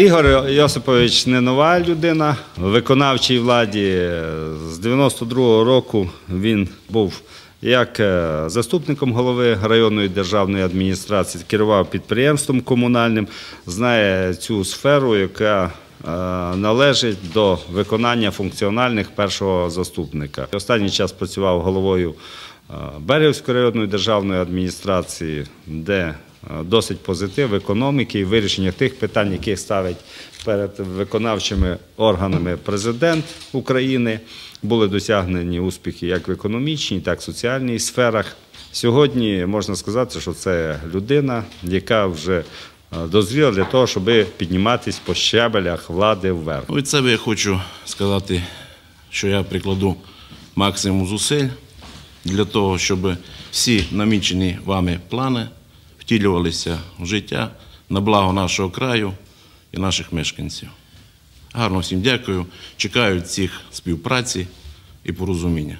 Ігор Йосипович не нова людина в виконавчій владі. З 92-го року він був як е, заступником голови районної державної адміністрації, керував підприємством комунальним, знає цю сферу, яка е, належить до виконання функціональних першого заступника. Останній час працював головою е, Берівської районної державної адміністрації, де е, досить позитив економіки і вирішення тих питань, які ставить перед виконавчими органами президент України. Були досягнені успіхи як в економічній, так і в соціальній сферах. Сьогодні можна сказати, що це людина, яка вже е, дозріла для того, щоб підніматись по щабелях влади вверх. Від себе я хочу сказати, що я прикладу максимум зусиль для того, щоб всі намічені вами плани втілювалися в життя на благо нашого краю і наших мешканців. Гарно всім дякую. Чекаю цих співпраці і порозуміння.